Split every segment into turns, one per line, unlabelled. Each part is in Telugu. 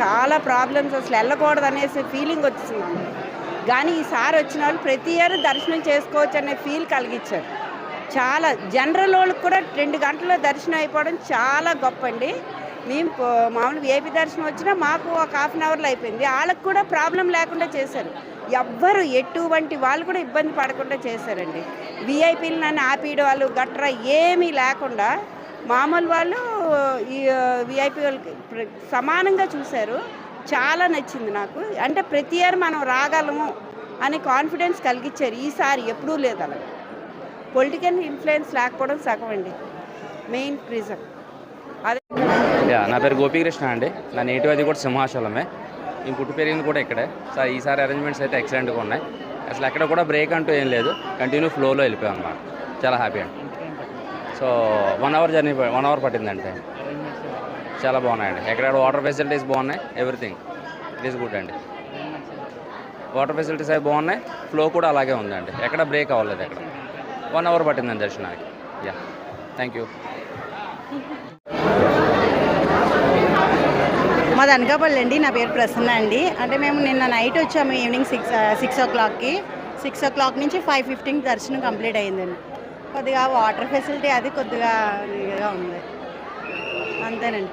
చాలా ప్రాబ్లమ్స్ అసలు వెళ్ళకూడదు అనేసి ఫీలింగ్ వచ్చింది కానీ ఈసారి వచ్చిన వాళ్ళు ప్రతి ఇయర్ దర్శనం చేసుకోవచ్చు అనే ఫీల్ కలిగించారు. చాలా జనరల్ వాళ్ళకి కూడా రెండు గంటల్లో దర్శనం అయిపోవడం చాలా గొప్ప అండి మేము మామూలు ఏపీ దర్శనం వచ్చినా మాకు ఒక హాఫ్ అన్ అవర్లో అయిపోయింది. వాళ్ళకి కూడా ప్రాబ్లం లేకుండా చేశారు. ఎవ్వరు ఎటువంటి వాళ్ళు కూడా ఇబ్బంది పడకుండా చేశారండి. విఐపీలు నన్ను ఆపేయడం వాళ్ళు గట్రా ఏమీ లేకుండా మామూలు వాళ్ళు ఈ విఐపీ వాళ్ళకి సమానంగా చూశారు. చాలా నచ్చింది నాకు. అంటే ప్రతి ఇయర్ మనం రాగలము అనే కాన్ఫిడెన్స్ కలిగించారు ఈసారి ఎప్పుడూ లేదు అలా. పొలిటికల్ ఇన్ఫ్లుయెన్స్ లేకపోవడం సగం అండి. Main reason. అదే.
నా పేరు గోపీకృష్ణ అండి. నా నేటివ్ అది కూడా సింహాచలమే. నేను పుట్టి పెరిగింది కూడా ఇక్కడే. సార్ ఈసారి అరేంజ్మెంట్స్ అయితే ఎక్సలెంట్గా ఉన్నాయి. అసలు ఎక్కడ కూడా బ్రేక్ అంటూ ఏం లేదు. కంటిన్యూ ఫ్లోలో వెళ్ళిపోయాం అన్నమాట. చాలా హ్యాపీ అండి. So one hour journey one hour పట్టిందంటే చాలా బాగున్నాయండి. ఎక్కడ వాటర్ ఫెసిలిటీస్ బాగున్నాయి? ఎవ్రీథింగ్. ఇట్ ఈస్ గుడ్ అండి. వాటర్ ఫెసిలిటీస్ అవి బాగున్నాయి. ఫ్లో కూడా అలాగే ఉందండి. ఎక్కడ బ్రేక్ అవ్వలేదు ఎక్కడ. వన్ అవర్ పట్టిందండి దర్శనానికి. యా. Thank you.
మాది అనకాపల్లి అండి. నా పేరు ప్రసన్న అండి. అంటే మేము నిన్న నైట్ వచ్చాము ఈవినింగ్ సిక్స్ సిక్స్ ఓ క్లాక్కి. సిక్స్ ఓ క్లాక్ నుంచి ఫైవ్ ఫిఫ్టీన్కి దర్శనం కంప్లీట్ అయిందండి. కొద్దిగా వాటర్ ఫెసిలిటీ అది కొద్దిగా ఇదిగా ఉంది. అంతేనండి.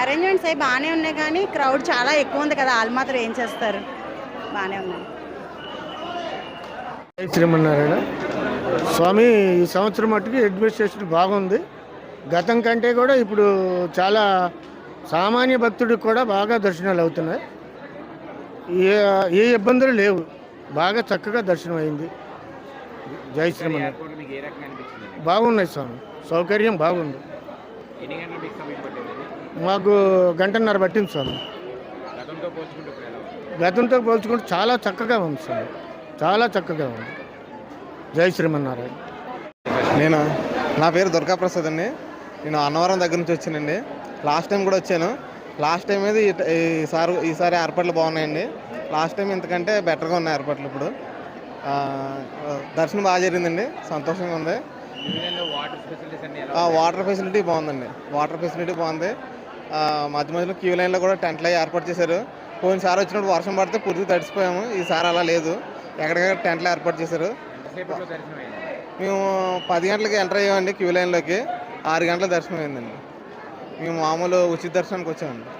అరేంజ్మెంట్స్ అవి బాగానే ఉన్నాయి కానీ క్రౌడ్ చాలా ఎక్కువ ఉంది కదా వాళ్ళు మాత్రం ఏం చేస్తారు? బాగానే ఉన్నాయి.
శ్రీమన్నారాయణ. స్వామి ఈ సంవత్సరం మట్టుకు అడ్మినిస్ట్రేషన్ బాగుంది. గతం కంటే కూడా ఇప్పుడు చాలా సామాన్య భక్తుడికి కూడా బాగా దర్శనాలు అవుతున్నాయి. ఏ ఏ ఇబ్బందులు లేవు. బాగా చక్కగా దర్శనం అయింది. జై శ్రీమన్నారాయణ. బాగున్నాయి స్వామి సౌకర్యం బాగుంది. మాకు గంటన్నర పట్టింది స్వామి గతంతో పోల్చుకుంటే చాలా చక్కగా ఉంది స్వామి చాలా చక్కగా ఉంది. జై శ్రీమన్నారాయణ.
నేను నా పేరు దుర్గా ప్రసాద్ అండి. నేను అన్నవరం దగ్గర నుంచి వచ్చానండి. లాస్ట్ టైం కూడా వచ్చాను. లాస్ట్ టైం మీద ఈ- ఈసారి ఈసారి ఏర్పాట్లు బాగున్నాయండి. లాస్ట్ టైం ఇంతకంటే బెటర్గా ఉన్నాయి ఏర్పాట్లు ఇప్పుడు. దర్శనం బాగా జరిగిందండి. సంతోషంగా ఉంది. వాటర్ ఫెసిలిటీ బాగుందండి. వాటర్ ఫెసిలిటీ బాగుంది. మధ్య మధ్యలో క్యూ లైన్లో కూడా టెంట్లు ఏర్పాటు చేశారు. పోయినసారి వచ్చినప్పుడు వర్షం పడితే పూర్తిగా తడిసిపోయాము. ఈసారి అలా లేదు. ఎక్కడికక్కడ టెంట్లు ఏర్పాటు చేశారు. మేము పది గంటలకి ఎంటర్ అయ్యామండి క్యూ లైన్లోకి. ఆరు గంటల దర్శనం అయిందండి. మేము మామూలు ఉచిత దర్శనానికి వచ్చామండి.